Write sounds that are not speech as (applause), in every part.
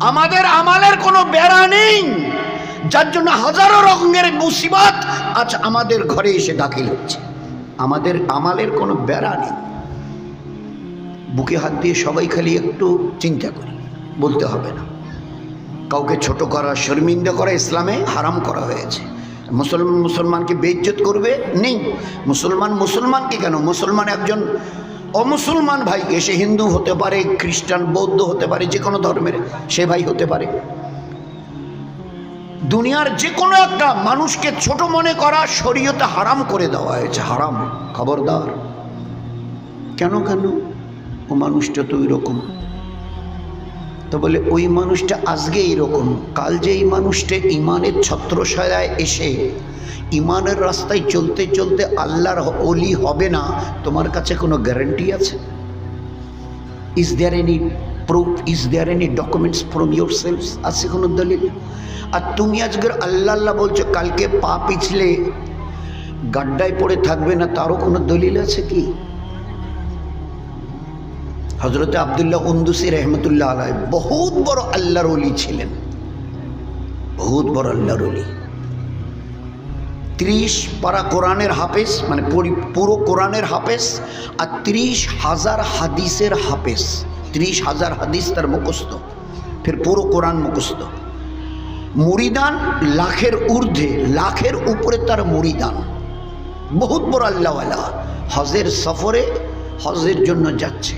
আমাদের আমালের কোনো বেড়া নেই। যার জন্য হাজারো রকমের মুসিবত আজ আমাদের ঘরে এসে দাখিল হচ্ছে। আমাদের আমালের কোনো বেড়া নেই। বুকে হাত দিয়ে সবাই খালি একটু চিন্তা করি, বলতে হবে না। কাউকে ছোট করা, শর্মিন্দা করা ইসলামে হারাম করা হয়েছে। মুসলমান মুসলমানকে বেইজ্জত করবে? নেই। মুসলমান মুসলমানকে কেন? মুসলমান একজন অমুসলমান ভাই এসে হিন্দু হতে পারে, খ্রিস্টান, বৌদ্ধ হতে পারে, যে কোনো ধর্মের সে ভাই হতে পারে। দুনিয়ার যে কোনো একটা মানুষকে ছোট মনে করা শরীয়তে হারাম করে দেওয়া হয়েছে, হারাম, খবরদার। কেন কেন? ও মানুষটা তো ওই রকম তো বলে, ওই মানুষটা আজকে এইরকম। কাল যে এই মানুষটা ইমানের ছত্রছায়ায় এসে ইমানের রাস্তায় চলতে চলতে আল্লাহর অলি হবে না, তোমার কাছে কোনো গ্যারান্টি আছে? Is there any proof is there any documents from yourself আছে কোনো দলিল? আর তুমি আজকের আল্লাহ আল্লাহ বলছো, কালকে পা পিছলে গাড্ডায় পড়ে থাকবে না, তারও কোনো দলিল আছে কি? হজরত আবদুল্লাহ উন্দুসি রহমতুল্লাহ আলাই বহুত বড় আল্লাহর অলি ছিলেন। বহুত বড় আল্লাহর অলি ত্রিশ পারা কোরআনের হাফেজ মানে পুরো কোরআনের হাফেজ আর ত্রিশ হাজার হাদিসের হাফেজ। ত্রিশ হাজার হাদিস তার মুখস্থ। ফের পুরো কোরআন মুখস্থ। মুরিদান লাখের ঊর্ধ্বে, লাখের উপরে তার মুরিদান। বহুত বড় আল্লাহওয়ালা। হজের সফরে হজের জন্য যাচ্ছে।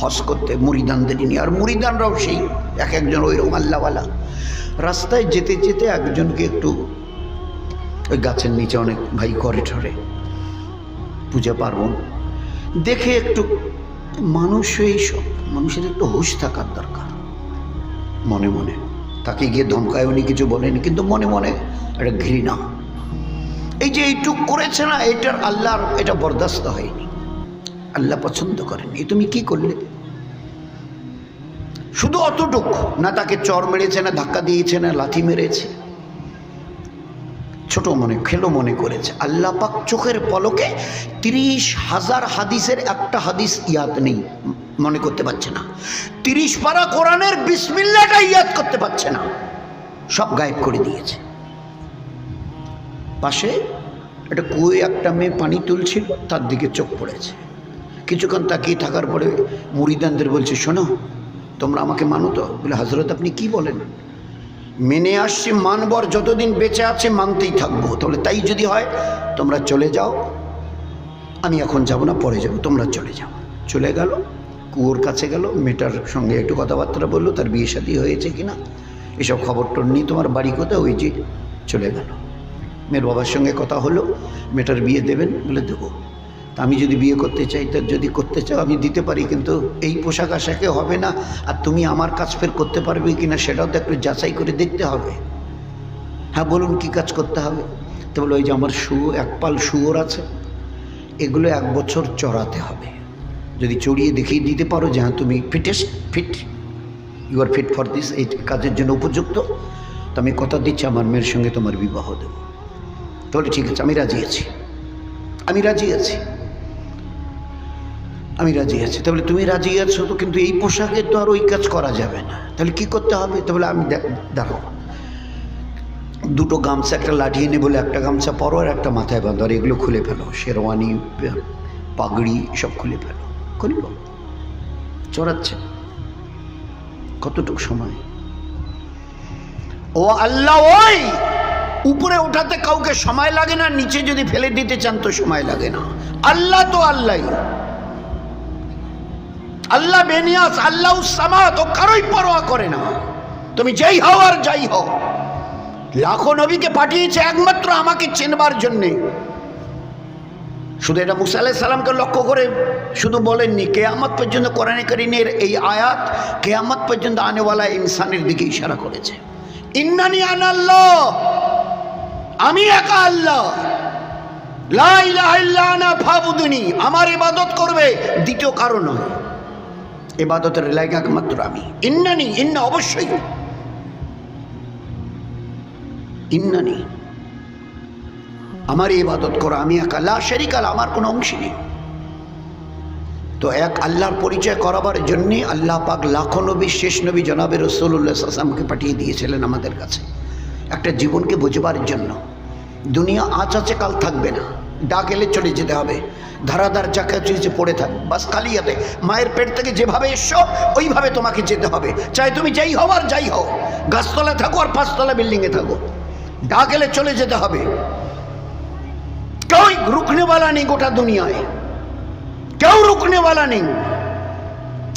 হজ করতে মুরিদানদের নিয়ে আর মুরিদানরাও সেই, এক একজন ওইরকম আল্লাহওয়ালা। রাস্তায় যেতে যেতে একজনকে একটু ওই গাছের নিচে অনেক ভাই করে ঠরে। পূজা পার্বণ। দেখে একটু মানুষ এইসব মানুষের একটু হুশ থাকার দরকার। মনে মনে। তাকে গিয়ে ধমকায় উনি কিছু বলেনি, কিন্তু মনে মনে একটা ঘৃণা। এই যে এইটুক করেছে না, এটার আল্লাহর এটা বরদাস্ত হয়নি। আল্লাহ পছন্দ করেন। তুমি কি করলে? শুধু অতটুক। না তাকে চর মেরেছে, না ধাক্কা দিয়েছে, না লাথি মেরেছে। ছোট মনে, খেলো মনে করেছে। আল্লাহ পাক চোখের পলকে তিরিশ হাজার হাদিসের একটা হাদিস ইয়াদ নেই, মনে করতে পারছে না। তিরিশ পারা কোরআনের বিসমিল্লাটা ইয়াদ করতে পারছে না। সব গায়েব করে দিয়েছে। পাশে একটা কুয়ে একটা মেয়ে পানি তুলছিল, তার দিকে চোখ পড়েছে। কিছুক্ষণ তাকিয়ে থাকার পরে মুড়িদানদের বলছে, শোনো, তোমরা আমাকে মানো তো? বলে হজরত আপনি কি বলেন? মেনে আসছি, মানবর যতদিন বেঁচে আছে মানতেই থাকব। তাহলে তাই যদি হয়, তোমরা চলে যাও। আমি এখন যাব না, পরে যাব, তোমরা চলে যাও। চলে গেল, কুয়োর কাছে গেল, মেয়েটার সঙ্গে একটু কথাবার্তা বলল, তার বিয়ে শাদী হয়েছে কিনা, এসব খবর টর নিয়ে তোমার বাড়ি কোথায়? ওই যে চলে গেল। মেয়ের বাবার সঙ্গে কথা হলো, মেয়েটার বিয়ে দেবেন বলে দেবো। তা আমি যদি বিয়ে করতে চাই, তা যদি করতে চাও, আমি দিতে পারি, কিন্তু এই পোশাক আশাকে হবে না। আর তুমি আমার কাজ ফের করতে পারবে কি না, সেটাও তো একটু যাচাই করে দেখতে হবে। হ্যাঁ বলুন কি কাজ করতে হবে? তো বলো, ওই যে আমার শু, এক পাল শুয়োর আছে, এগুলো এক বছর চড়াতে হবে। যদি চড়িয়ে দেখিয়ে দিতে পারো যে হ্যাঁ তুমি fittest, fit you are fit for this এই কাজের জন্য উপযুক্ত, তো আমি কথা দিচ্ছি, আমার মেয়ের সঙ্গে তোমার বিবাহ দেবো। তাহলে ঠিক আছে, আমি রাজি আছি। আমি রাজি আছি। আমি রাজি আছি। তাহলে তুমি রাজি আছো তো, কিন্তু এই পোশাকে তো আর ওই কাজ করা যাবে না। তাহলে কি করতে হবে? তাহলে আমি দেখো দুটো গামছা, একটা লাঠি এনে বলে একটা গামছা পরো আর একটা মাথায় বাঁধো, আর এগুলো খুলে ফেলো। শেরওয়ানি পাগড়ি সব খুলে ফেলো। করিব চড়াচ্ছে? কতটুকু সময়? ও আল্লাহ, ওই! উপরে ওঠাতে কাউকে সময় লাগে না, নিচে যদি ফেলে দিতে চান তো সময় লাগে না। আল্লাহ তো আল্লাহ আল্লাহ বেনিয়াস আল্লাহ সামাত ও কারোই পরোয়া করে না তুমি যেই হও আর যাই হও। লাখো নবীকে পাঠিয়েছে একমাত্র আমাকে চেনবার জন্যে। শুধু এটা মুসা আলাহ সাল্লামকে লক্ষ্য করে শুধু বলেননি, কেয়ামত পর্যন্ত কোরআনে করিনের এই আয়াত কেয়ামত পর্যন্ত আনেওয়ালা ইনসানের দিকে ইশারা করেছে। ইন্নানি আনাল্লাহ আমি একা আল্লাহ। লা ইলাহা ইল্লা আনা ফাবুদুনি, আমার ইবাদত করবে দ্বিতীয় কারণ নয়। ইবাদতের লাইক একমাত্র আমি। ইন্নানি ইন্না অবশ্যই। ইন্নানি আমার ইবাদত করো, আমি একা লা শরিকাল আমার কোনো অংশ নেই। তো এক আল্লাহর পরিচয় করাবার জন্যে আল্লাহ পাক লাখো নবী, শেষ নবী জনাবের রসুল্লাহ আসলামকে পাঠিয়ে দিয়েছিলেন আমাদের কাছে। একটা জীবনকে বুঝবার জন্য। দুনিয়া আজ আছে, কাল থাকবে না। ডাক এলে চলে যেতে হবে। ধারাধার চাকা চুইছে পড়ে থাক। বাস কালিয়াতে মায়ের পেট থেকে যেভাবে এসছো, ওইভাবে তোমাকে যেতে হবে। চাই তুমি যাই হও আর যাই হও। গাছতলা থাকো আর পাঁচতলা বিল্ডিংয়ে থাকো। ডাক এলে চলে যেতে হবে। কেউ রুখনেওয়ালা নেই গোটা দুনিয়ায়। কেউ রুকনেওয়ালা নেই।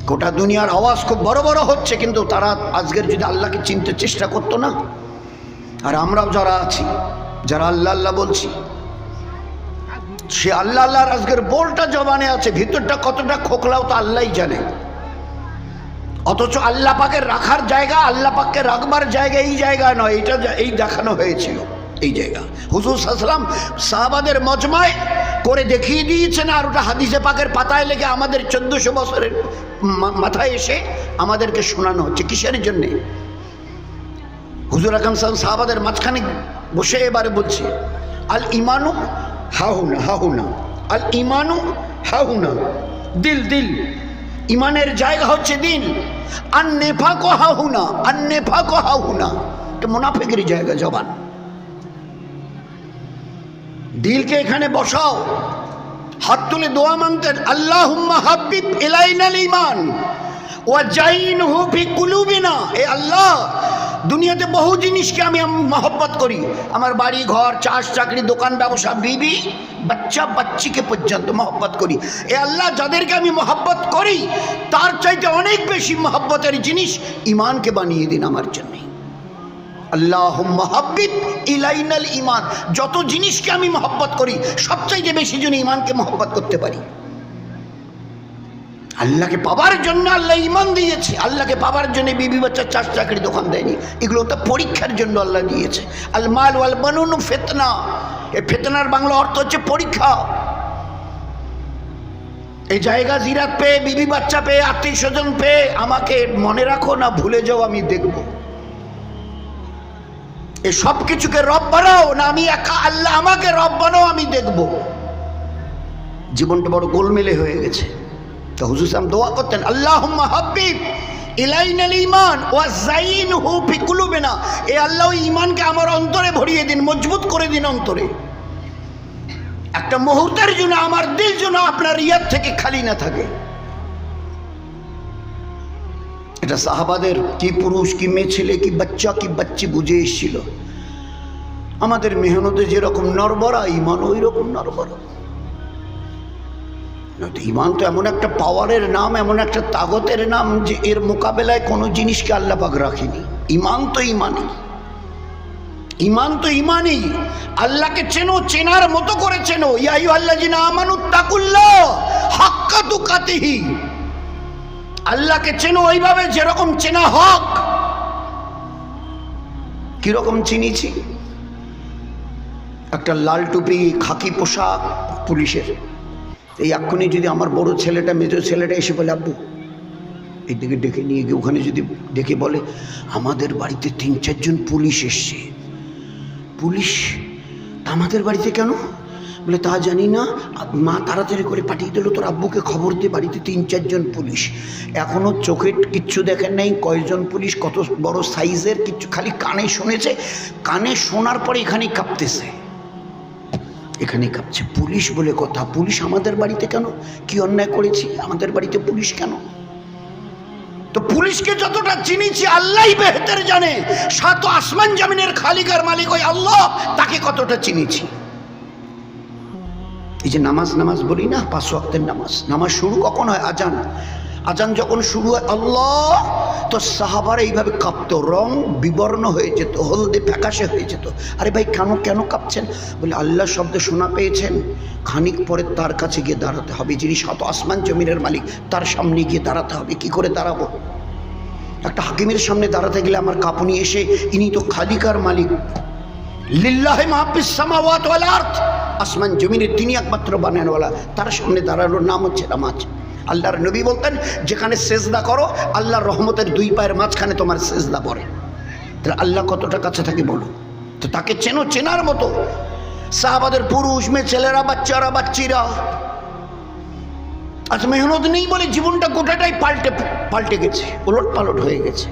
গোটা দুনিয়ার আওয়াজ খুব বড় বড় হচ্ছে, কিন্তু তারা আজকের যদি আল্লাহকে চিনতে চেষ্টা করতো না। আর আমরাও যারা আছি, যারা আল্লাহ আল্লাহ বলছি সে আল্লাহ আল্লাহর আজকের বোলটা জবানে আছে, ভিতরটা কতটা খোকলাও তো আল্লাহই জানে। অথচ আল্লাহ পাকে রাখার জায়গা, আল্লাহ পাককে রাখবার জায়গা এই জায়গা নয় এটা এই দেখানো হয়েছিল, এই জায়গা। হুজুর সাসলাম সাহাবাদের মজমায় করে দেখিয়ে দিয়েছেন, আর ওটা হাদিসে পাকের পাতায় লেগে আমাদের চোদ্দশো বছরের মাথায় এসে আমাদেরকে শোনানো হচ্ছে। কিসের জন্যে? হুজুর আকাম সাহেব সাহাবাদের মাঝখানে বসে এবারে বলছে আল ইমানু হাহুনা হাহুনা। আল ইমানু হাহুনা। দিল দিল। ইমানের জায়গা হচ্ছে দিল। আর নেফাক হাহুনা আর নেফাক হাহুনা। এটা মুনাফেকের জায়গা, জবান। দিলকে এখানে বসাও। হাত তুলে দোয়া মানতেন আল্লাহ হাবিব ইলাইনাল ইমান ওয়া জাইন ফি কুলুবিনা। এ আল্লাহ দুনিয়াতে বহু জিনিসকে আমি মহব্বত করি। আমার বাড়ি, ঘর, চাষ, চাকরি, দোকান, ব্যবসা, বিবি, বাচ্চা, বাচ্চিকে পর্যন্ত মহব্বত করি। এ আল্লাহ যাদেরকে আমি মহব্বত করি, তার চাইতে অনেক বেশি মহব্বতের জিনিস ইমানকে বানিয়ে দিন আমার জন্যে। আল্লাহ মহাব্বিব ইলাইনাল ইমান যত জিনিসকে আমি মহব্বত করি, সবচাইতে বেশি জন ইমানকে মহব্বত করতে পারি। আল্লাহকে পাবার জন্য আল্লাহ ইমান দিয়েছে। আল্লাহকে পাবার জন্য বিবি বাচ্চা চাষ চাকরি দোকান দেয়নি। এগুলো তো পরীক্ষার জন্য আল্লাহ দিয়েছে। আল মাল ওয়াল বানুন ফেতনা। এই ফেতনার বাংলা অর্থ হচ্ছে পরীক্ষা। এই জায়গা জিরাত পেয়ে, বিবি বাচ্চা পেয়ে, আত্মীয় স্বজন পেয়ে, আমাকে মনে রাখো না, ভুলে যাও, আমি দেখব। এ সব কিছুকে রব বানাও, না আমি একা আল্লাহ আমাকে রব বানাও, আমি দেখব। জীবনটা বড় গোলমেলে হয়ে গেছে। তো হুজুর সাম দোয়া করতেন আল্লাহ হাবিব ইলাইন আল ইমান ওয়া জাইন হু ফি কুলুবিনা। এ আল্লাহ ইমানকে আমার অন্তরে ভরিয়ে দিন, মজবুত করে দিন অন্তরে। একটা মুহূর্তের জন্য, আমার দিল যেন আপনার ইয়াদ থেকে খালি না থাকে। এটা সাহাবাদের কি পুরুষ, কি মেয়ে, ছেলে, কি বাচ্চা, কি বাচ্চি বুঝে এসেছিল। আমাদের মেহনতে যেরকম নরবরা ইমান ওই রকম নরবরা ইমান তো এমন একটা পাওয়ারের নাম, এমন একটা তাগতের নাম যে এর মোকাবেলায় কোনো জিনিসকে আল্লাপাক রাখেনি। ইমান তো ইমানই ইমান তো ইমানই আল্লাহকে চেনো, চেনার মতো করে চেনো। ইয়াই আল্লাহ জিনা আমানুত তাকুল্লাহ হাক্কা তুকাতিহি। আল্লাহকে চেনো ওইভাবে যেরকম চেনা হক। কীরকম চিনিছি? একটা লাল টুপি, খাকি পোশাক পুলিশের। এই এক্ষুনি যদি আমার বড় ছেলেটা, মেজো ছেলেটা এসে বলে, আব্বু এই দিকে ডেকে নিয়ে গিয়ে ওখানে যদি ডেকে বলে, আমাদের বাড়িতে তিন, চারজন পুলিশ এসছে। পুলিশ? তা আমাদের বাড়িতে কেন? বলে, তা জানি না। মা তাড়াতাড়ি করে পাঠিয়ে দিল, তোর আব্বুকে খবর দিয়ে বাড়িতে তিন, চারজন পুলিশ। এখনও চোখে কিচ্ছু দেখেন নাই, কয়জন পুলিশ, কত বড় সাইজের, কিচ্ছু, খালি কানে শুনেছে। কানে শোনার পরে এখানেই কাঁপতেছে। এখানে কাঁপছে। পুলিশ বলে কথা। পুলিশ আমাদের বাড়িতে কেন? কি অন্যায় করেছি? আমাদের বাড়িতে পুলিশ কেন? তো পুলিশকে যতটা চিনিছি আল্লাহ বেহতের জানে। সাত আসমান জামিনের খালিকার মালিক ওই আল্লাহ, তাকে কতটা চিনিছি। এই যে নামাজ নামাজ বলি না, পাঁচ ওয়াক্তের নামাজ। নামাজ শুরু কখন হয়? আজান। আজান যখন শুরু হয়, আল্লাহ, তো সাহাবারা এইভাবে কাঁপতো। রং বিবর্ণ হয়ে যেত, হলদে ফ্যাকাশে হয়ে যেত। আরে ভাই, কেন কেন কাঁপছেন? বলে, আল্লাহ শব্দ শোনা পেয়েছেন। খানিক পরে তার কাছে গিয়ে দাঁড়াতে হবে। যিনি শত আসমান জমিনের মালিক, তার সামনে গিয়ে দাঁড়াতে হবে। কি করে দাঁড়াবো? একটা হাকিমের সামনে দাঁড়াতে গেলে আমার কাঁপুনি এসে, ইনি তো খালিকার মালিক। লিল্লাহে মাহফিস সামাওয়াত ওয়াল আরদ। আসমান জমিনের তিনি একমাত্র বানানোওয়ালা। তার সামনে দাঁড়ানোর নাম হচ্ছে নামাজ। আল্লাহর নবী বলতেন, যেখানে সেজদা করো, আল্লাহর রহমতের দুই পায়ের মাঝখানে তোমার সেজদা পড়ে। তাহলে আল্লাহ কতটা কাছে থাকে বলো? তো তাকে চেনো, চেনার মতো। সাহাবাদের পুরুষ, মেয়ে, ছেলেরা, বাচ্চারা, বাচ্চিরা। আজ মেহনত নেই বলে জীবনটা গোটাটাই পাল্টে পাল্টে গেছে। ওলট পালট হয়ে গেছে।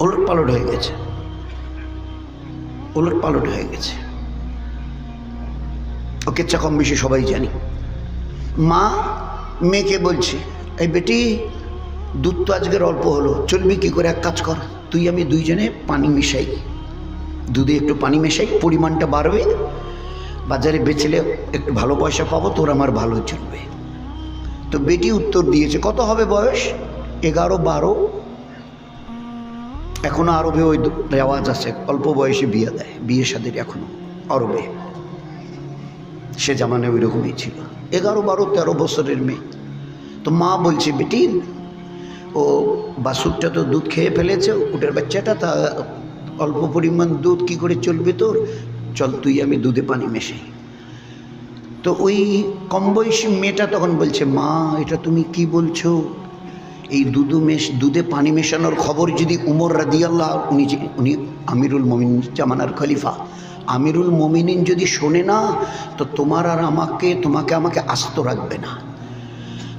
ওলট পালট হয়ে গেছে। ওলট পালট হয়ে গেছে। ওকে চা কম বেশি সবাই জানি। মা, মেয়েকে বলছে, এই বেটি, দুধ তো আজকের অল্প হলো। চলবি কি করে এক কাজ কর? তুই আমি দুইজনে পানি মিশাই। দুধে একটু পানি মেশাই, পরিমাণটা বাড়বে। বাজারে বেচলে একটু ভালো পয়সা পাবো, তোর আমার ভালো চলবে। তো বেটি উত্তর দিয়েছে, কত হবে বয়স? এগারো, বারো? এখনও আরবে ওই রেওয়াজ আছে, অল্প বয়সে বিয়ে দেয় বিয়ে সাদের এখনও আরবে। সে জামানে ওই রকমই ছিল। এগারো, বারো, তেরো বছরের মেয়ে। তো মা বলছে, বেটি, ও বাসুরটা তো দুধ খেয়ে ফেলেছে, ওটার বাচ্চাটা তা অল্প পরিমাণ দুধ কি করে চলবে তোর? চল তুই, আমি দুধে পানি মেশাই। তো ওই কম বয়সী মেয়েটা তখন বলছে, মা, এটা তুমি কি বলছো? এই দুধু মেশ, দুধে পানি মেশানোর খবর যদি উমর রাদিয়াল্লাহ উনি উনি আমিরুল মমিন জামানার খলিফা আমিরুল মমিনিন যদি শোনে না, তো তোমার আর আমাকে, তোমাকে আমাকে আস্ত রাখবে না।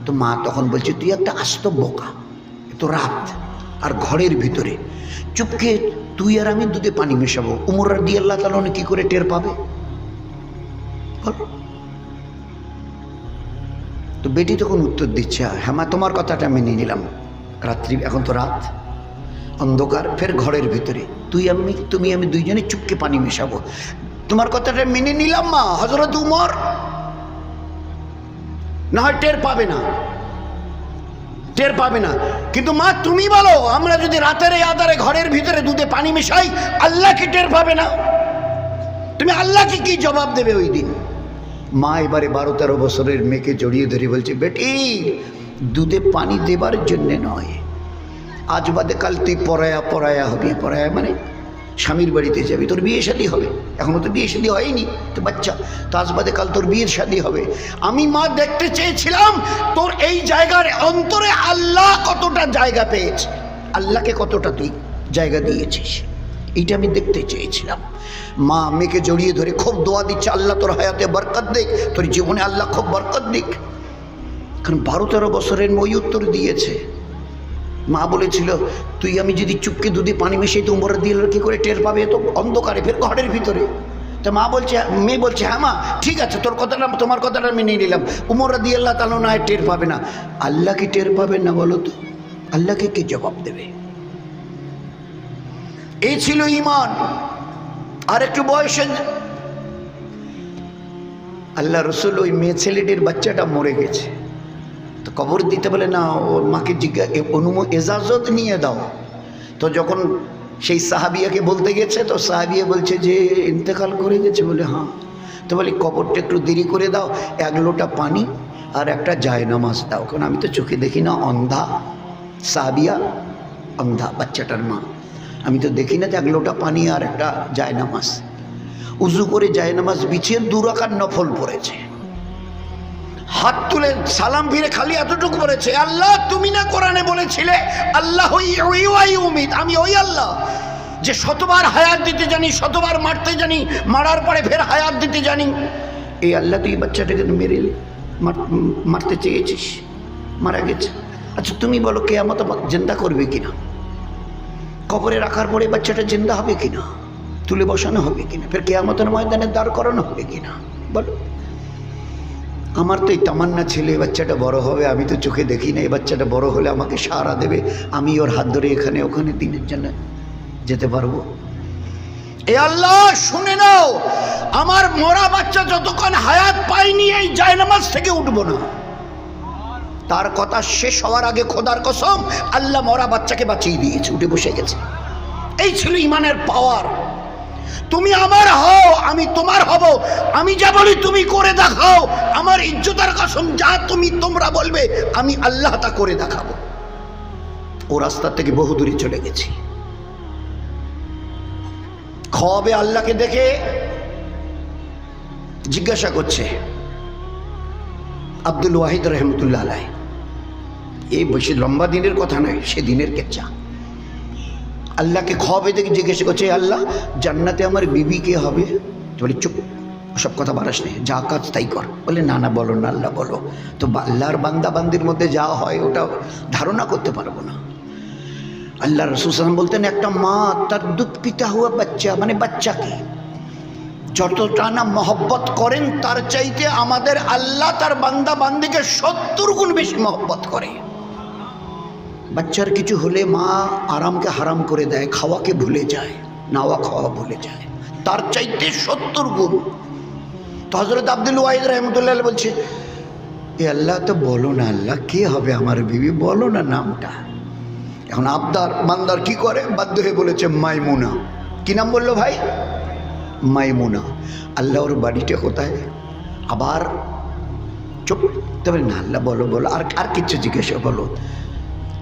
তো মা তখন বলছে, তুই একটা আস্ত বোকা তো রাত আর ঘরের ভিতরে। চুপকে তুই আর আমি দুধে পানি মেশাবো। উমর রাদি আল্লাহ তালনে কি করে টের পাবে? তো বেটি তখন উত্তর দিচ্ছে হ্যাঁ মা, তোমার কথাটা মেনে নিলাম। রাত্রি, এখন তো রাত। অন্ধকার, ফের ঘরের ভিতরে। তুই আমি, তুমি আমি দুইজনে চুপকে পানি মেশাবো। তোমার কথাটা মেনে নিলাম মা হজরত উমর। না হয় টের পাবে না। টের পাবে না। কিন্তু মা, তুমি বলো, আমরা যদি রাতের এই আধারে ঘরের ভিতরে দুধে পানি মেশাই আল্লাহকে টের পাবে না? তুমি আল্লাহকে কি জবাব দেবে ওই দিন? মা এবারে বারো তেরো বছরের মেয়েকে জড়িয়ে ধরে বলছে, বেটি, দুধে পানি দেবার জন্যে নয়। আজ বাদে কাল তুই পড়ায়া পড়ায়া হবি পড়ায়া মানে স্বামীর বাড়িতে যাবি, তোর বিয়ে শাদী হবে। এখনও তো বিয়ে শাদী হয়নি, তো বাচ্চা, তো আজ বাদে কাল তোর বিয়ের শাদী হবে। আমি মা দেখতে চেয়েছিলাম, তোর এই জায়গার অন্তরে আল্লাহ কতটা জায়গা পেয়েছে, আল্লাহকে কতটা তুই জায়গা দিয়েছিস, এইটা আমি দেখতে চেয়েছিলাম। মা মেয়েকে জড়িয়ে ধরে খুব দোয়া দিচ্ছে, আল্লাহ তোর হায়াতে বরকত দিক, তোর জীবনে আল্লাহ খুব বরকত দিক। কারণ বারো তেরো বছরের মই উত্তর দিয়েছে। মা বলেছিল, তুই আমি যদি চুপকে দুধে পানি মিশিয়ে তো উমর দিয়ে কি করে টের পাবে? তো অন্ধকারে, ফের ঘরের ভিতরে। তো মা বলছে, মেয়ে বলছে হ্যাঁ মা, ঠিক আছে, তোর কথাটা, তোমার কথাটা আমি নিয়ে নিলাম। উমরা দিয়ে আল্লাহ তালো না টের পাবে না। আল্লাহ কি টের পাবেন না বলো তো? আল্লাহকে কে জবাব দেবে? এই ছিল ইমান আর একটু বয়সে আল্লাহ রসুল ওই মেয়ে ছেলেটির বাচ্চাটা মরে গেছে। তো কবর দিতে বলে, না ওর মাকে জিজ্ঞা অনুম, এজাজত নিয়ে দাও। তো যখন সেই সাহাবিয়াকে বলতে গেছে, তো সাহাবিয়া বলছে যে, ইন্তেকাল করে গেছে বলে হ্যাঁ। তো বলি, কবরটা একটু দেরি করে দাও, এক লোটা পানি আর একটা জায়নামাজ দাও। কারণ আমি তো চোখে দেখি না, অন্ধা সাহাবিয়া, অন্ধা বাচ্চাটার মা। আমি তো দেখি না যে এক লোটা পানি আর একটা জায়নামাজ। উজু করে জায়নামাজ বিছিয়ে দুরাকার নফল পড়েছে। হাত তুলে সালাম ফিরে খালি এতটুকু বলেছে, আল্লাহ, তুমি না কোরআনে বলেছিলে, আল্লাহ উমিদ, আমি ওই আল্লাহ। যে শতবার হায়াত দিতে জানি, শতবার মারতে জানি, মারার পরে ফের হায়াত দিতে জানি। এই আল্লাহ তুই বাচ্চাটাকে মেরে মার- মারতে চেয়েছিস, মারা গেছে। আচ্ছা তুমি বলো কে আমার জিন্দা করবে কিনা? কবরে রাখার পরে বাচ্চাটা জিন্দা হবে কিনা? তুলে বসানো হবে কিনা? ফের কেয়ামতের ময়দানে দাঁড় করানো হবে কিনা? বলো। আমার তো এই তামান্না ছেলে, এই বাচ্চাটা বড় হবে, আমি তো চোখে দেখি না, এই বাচ্চাটা বড় হলে আমাকে সাহারা দেবে, আমি ওর হাত ধরে এখানে, ওখানে দিনের জন্য যেতে পারব। এ আল্লাহ, শুনে নাও, আমার মরা বাচ্চা যতক্ষণ হায়াত পাইনি এই জায়নামাজ থেকে উঠবো না। তার কথা শেষ হওয়ার আগে খোদার কসম, আল্লাহ মরা বাচ্চাকে বাঁচিয়ে দিয়েছে, উঠে বসে গেছে। এই ছিল ইমানের পাওয়ার তুমি আমার হও, আমি তোমার হব। আমি যা বলি তুমি করে দেখাও। আমার ইজ্জতার কসম, যা তুমি তোমরা বলবে, আমি আল্লাহ তা করে দেখাবো। ও রাস্তা থেকে বহু দূরে চলে গেছি। খবে আল্লাহকে দেখে জিজ্ঞাসা করছে, আব্দুল ওয়াহিদ রহমতুল্লাহ আলাই এই বেশি লম্বা দিনের কথা নয়, সে দিনের কেচ্ছা। আল্লাহকে খবে দেখে জিজ্ঞেস করছে, "এ আল্লাহ, জান্নাতে আমার বিবি কে হবে? বলি, চুপ সব কথা বাড়াস নেই যা কাজ তাই কর। বলে, না না, বলো না, আল্লাহ, বলো। তো আল্লাহর বান্দা বান্দির মধ্যে যা হয়, ওটা ধারণা করতে পারব না। আল্লাহ রসুলাম বলতেন, একটা মা, তার দুধ পিতা হওয়া বাচ্চা মানে বাচ্চাকে যতটা না মহব্বত করেন, তার চাইতে আমাদের আল্লাহ তার বান্দা বান্দিকে সত্তর গুণ বেশি মহব্বত করে। বাচ্চার কিছু হলে মা আরামকে হারাম করে দেয়, খাওয়াকে ভুলে যায়, নাওয়া খাওয়া ভুলে যায়। তার চাইতে সত্তর গুণ। তো হজরত আব্দুল ওয়াহিদ রহমতুল্লাহ বলছে, এ আল্লাহ তো বলো না আল্লাহ, কে হবে আমার বিবি? বলো না নামটা। এখন আবদার মান্দার কি করে? বাধ্য হয়ে বলেছে, মাইমুনা। কি নাম বলল ভাই? মাইমুনা। আল্লাহ ওর বাড়িটা কোথায়? আবার চুপ তবে না, আল্লাহ বলো বলো। আর আর কিচ্ছু জিজ্ঞাসা বলো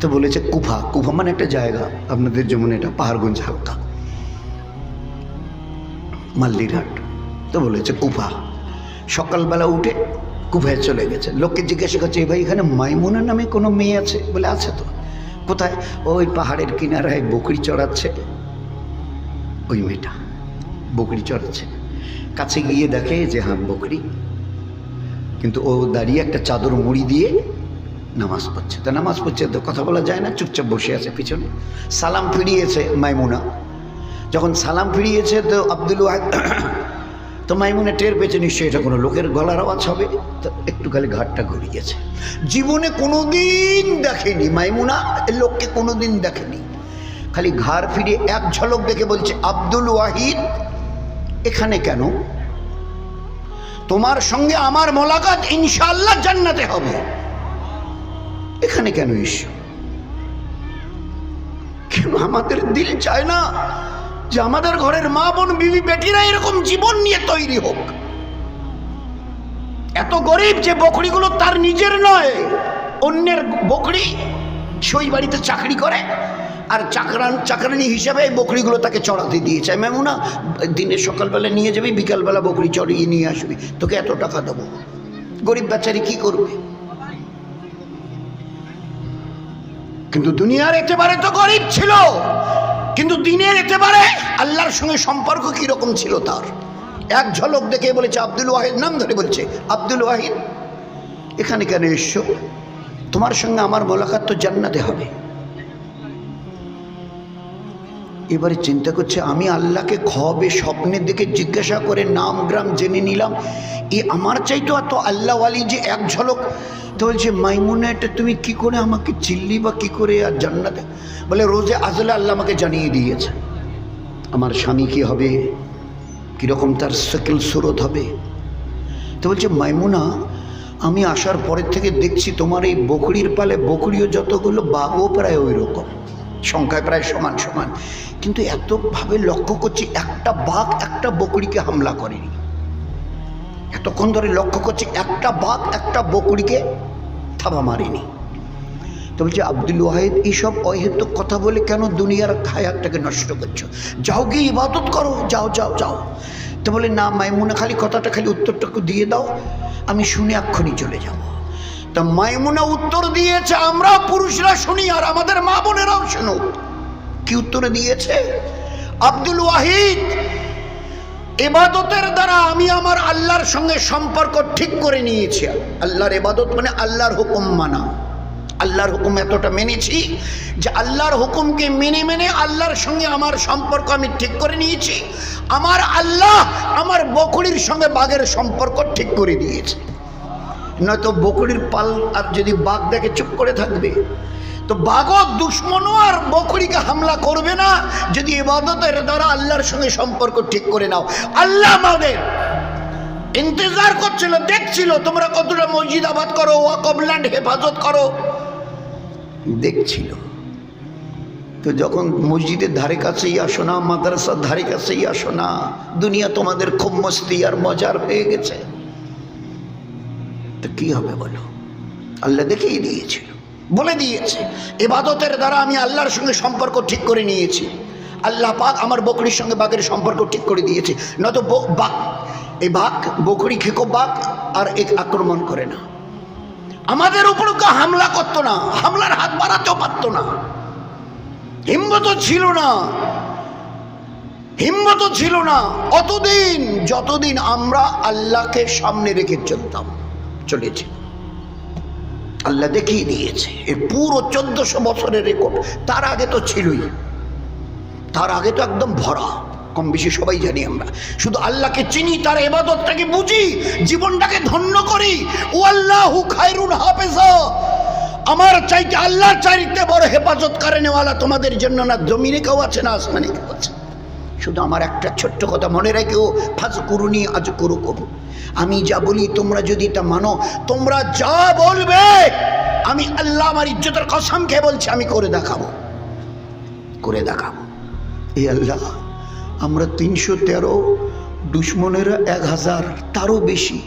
তো বলেছে কুফা কুফা মানে একটা জায়গা। আপনাদের যেমন এটা পাহাড়গঞ্জ হালকা। মাল্লিরহাট। তো বলেছে কুফা সকালবেলা উঠে কুফায় চলে গেছে। লোককে জিজ্ঞাসা করছে, "এ ভাই, এখানে মাইমুনা নামে কোনো মেয়ে আছে? বলে, আছে তো। কোথায়? ওই পাহাড়ের কিনারায় বকরি চড়াচ্ছে। ওই মেয়েটা বকরি চড়াচ্ছে। কাছে গিয়ে দেখে যে হ্যাঁ বকরি। কিন্তু ও দাঁড়িয়ে একটা চাদর মুড়ি দিয়ে নামাজ পড়ছে। তা নামাজ পড়ছে তো কথা বলা যায় না, চুপচাপ বসে আছে পিছনে। সালাম ফিরিয়েছে মাইমুনা। যখন সালাম ফিরিয়েছে তো আব্দুল ওয়াহেদ, (coughs) তো মাইমুনে টের পেয়েছে, নিশ্চয়ই এটা কোনো লোকের গলার আওয়াজ হবে। তো একটু খালি ঘাটটা ঘুরিয়েছে। জীবনে কোনোদিন দেখেনি মাইমুনা লোককে কোনোদিন দেখেনি। খালি ঘাড় ফিরিয়ে এক ঝলক দেখে বলছে, আব্দুল ওয়াহিদ, এখানে কেন? তোমার সঙ্গে আমার মোলাকাত ইনশাআল্লাহ জান্নাতে হবে। এখানে কেন ঈশ্বর কেন আমাদের দিল চায় না যে আমাদের ঘরের মা বোন, বিবি, বেটিরা এরকম জীবন নিয়ে তৈরি হোক? এত গরিব যে বকরিগুলো তার নিজের নয়, অন্যের বকরি সই বাড়িতে চাকরি করে, আর চাকরান চাকরানি হিসাবে এই বকরিগুলো তাকে চড়াতে দিয়েছে। মেমুনা, দিনে সকালবেলা নিয়ে যাবি, বিকালবেলা বকরি চড়িয়ে নিয়ে আসবি। তোকে এত টাকা দেবো। গরিব বাচ্চারি কি করবে? কিন্তু দুনিয়ার একেবারে তো গরিব ছিল। কিন্তু দিনের একেবারে আল্লাহর সঙ্গে সম্পর্ক কীরকম ছিল তার? এক ঝলক দেখে বলেছে, আব্দুল ওয়াহিদ নাম ধরে বলছে, আব্দুল ওয়াহিদ, এখানে কেন এসছো? তোমার সঙ্গে আমার মোলাকাত তো জান্নাতে হবে। এবারে চিন্তা করছে, আমি আল্লাহকে খবে স্বপ্নের দিকে জিজ্ঞাসা করে নাম, গ্রাম জেনে নিলাম। এ আমার চাইতো এত আল্লাহওয়ালি যে এক ঝলক তো বলছে, মাইমুনা, এটা তুমি কি করে আমাকে চিল্লি বা কি করে আর জান্নাতে? বলে, রোজে আজলে আল্লাহ আমাকে জানিয়ে দিয়েছে, আমার স্বামী কি হবে, কীরকম তার সেকেল সুরত হবে? তো বলছে, মাইমুনা, আমি আসার পরের থেকে দেখছি তোমার এই বকরির পালে বকরিও যতগুলো বাঘও প্রায় ওই রকম সংখ্যায় প্রায় সমান সমান। কিন্তু এতভাবে লক্ষ্য করছি, একটা বাঘ একটা বকরিকে হামলা করেনি। এতক্ষণ ধরে লক্ষ্য করছি, একটা বাঘ একটা বকরিকে থাবা মারেনি। তো বলছে, আব্দুল ওয়াহিদ, এইসব অহেতুক কথা বলে কেন দুনিয়ার হায়াতটাকে নষ্ট করছ? যাও গিয়ে ইবাদত করো, যাও যাও যাও। তো বলে, না মাইমুনা, খালি কথাটা, খালি উত্তরটাকে দিয়ে দাও, আমি শুনে এক্ষুনি চলে যাব। তা মাইমুনা উত্তর দিয়েছে, আমরা পুরুষরা শুনি, আর আমাদের মা বোনেরাও শুনুক। কি উত্তরে দিয়েছে? আব্দুল ওয়াহিদ এবাদতের দ্বারা আমি আমার আল্লাহর সঙ্গে সম্পর্ক ঠিক করে নিয়েছি। আল্লাহর এবাদত মানে আল্লাহর হুকুম মানা। আল্লাহর হুকুম এতটা মেনেছি যে আল্লাহর হুকুমকে মেনে মেনে আল্লাহর সঙ্গে আমার সম্পর্ক আমি ঠিক করে নিয়েছি। আমার আল্লাহ আমার বকরির সঙ্গে বাঘের সম্পর্ক ঠিক করে দিয়েছে। নয়তো বকরির পাল আর যদি বাঘ দেখে চুপ করে থাকবে তো বাঘও দুশ্মনও আর বকরিকে হামলা করবে না, যদি এবাদতের দ্বারা আল্লাহর সঙ্গে সম্পর্ক ঠিক করে নাও। আল্লাহ আমাদের ইন্তজার করছিল, দেখছিল তোমরা কতটা মসজিদ আবাদ করো ওয়াকবল্যান্ড হেফাজত করো। দেখছিল। তো যখন মসজিদের ধারে কাছেই আসো না, মাদ্রাসার ধারে কাছেই আসো না, দুনিয়া তোমাদের খুব মস্তি আর মজার হয়ে গেছে। তো কি হবে বলো? আল্লাহ দেখিয়ে দিয়েছিল। বলে দিয়েছে, এবাদতের দ্বারা আমি আল্লাহর সঙ্গে সম্পর্ক ঠিক করে নিয়েছি। আল্লাহ পাক আমার বকরির সঙ্গে বাঘের সম্পর্ক ঠিক করে দিয়েছে। নয়তো বাঘ এই বাঘ বকরি খেকো বাঘ আর এক আক্রমণ করে না। আমাদের উপর হামলা করতো না, হামলার হাত বাড়াতেও পারতো না। হিম্মত ছিল না। হিম্মতও ছিল না। অতদিন, যতদিন আমরা আল্লাহকে সামনে রেখে চলতাম, চলেছি। আল্লাহ দেখিয়ে দিয়েছে। এর পুরো চোদ্দশো বছরের রেকর্ড তার আগে তো ছিলই। তার আগে তো একদম ভরা। কম বেশি সবাই জানি আমরা। শুধু আল্লাহকে চিনি, তার এবাদতটাকে বুঝি, জীবনটাকে ধন্য করি। ও আল্লাহু খায়রুন হাফেজা। আমার চাইতে আল্লাহর চাইতে বড় হেফাজত করে নেওয়ালা তোমাদের জন্য না জমিনে কেউ আছে, না আসমানে কেউ আছে? শুধু আমার একটা ছোট্ট কথা মনে রেখেও ফাজ করুনি আজ করু করু আমি যা বলি তোমরা যদি তা মানো, তোমরা যা বলবে, আমি আল্লাহ আমার ইজ্জতের কসম খেয়ে বলছি, আমি করে দেখাবো। করে দেখাবো। এই আল্লাহ, আমরা তিনশো তেরো দুশ্মনেরা এক হাজার, তারও বেশি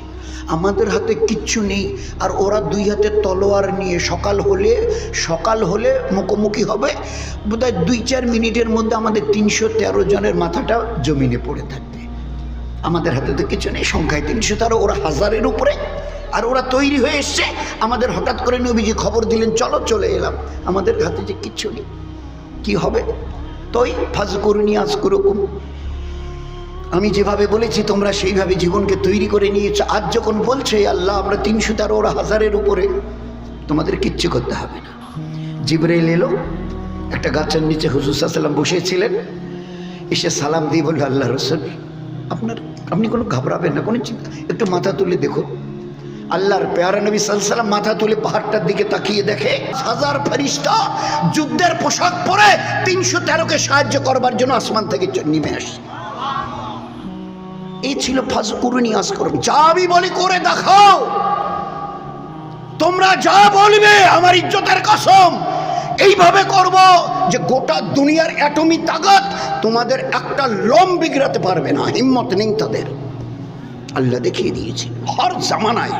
আমাদের হাতে কিচ্ছু নেই। আর ওরা দুই হাতে তলোয়ার নিয়ে সকাল হলে সকাল হলে মুখোমুখি হবে। বোধহয় দুই চার মিনিটের মধ্যে আমাদের তিনশো তেরো জনের মাথাটা জমিনে পড়ে থাকবে। আমাদের হাতে তো কিছু নেই, সংখ্যায় তিনশো তেরো, ওরা হাজারের উপরে। আর ওরা তৈরি হয়ে এসছে। আমাদের হঠাৎ করে নবীজি খবর দিলেন, চলো, চলে এলাম। আমাদের হাতে যে কিচ্ছু নেই। কি হবে? তই ফাজ করুনি আজ করুকুম আমি যেভাবে বলেছি, তোমরা সেইভাবে জীবনকে তৈরি করে নিয়েছো। আজ যখন বলছে, আল্লাহ, আমরা তিনশো তেরো হাজারের উপরে, তোমাদের কিচ্ছু করতে হবে না। জিবরাইল এলো, একটা গাছের নিচে হুজুর সাল্লাম বসেছিলেন। এসে সালাম দিয়ে বলল, আল্লাহ রসুল, আপনার, আপনি কোনো ঘাবড়াবেন না, কোনো চিন্তা, একটু মাথা তুলে দেখুন আল্লাহর পেয়ারা নবী সাল্লাম মাথা তুলে পাহাড়টার দিকে তাকিয়ে দেখে, হাজার ফেরিস্তা যুদ্ধের পোশাক পরে তিনশো তেরোকে সাহায্য করবার জন্য আসমান থেকে নেমে আসছে। এই ছিল ফাজ কুরুনি যা আমি বলি করে দেখাও। তোমরা যা বলবে আমার ইজ্জতের কসম। এইভাবে করব যে গোটা দুনিয়ার অ্যাটমি তাগাত তোমাদের একটা লম বিগড়াতে পারবে না, হিম্মত নেই তাদের। আল্লাহ দেখিয়ে দিয়েছে, হর জামানায়।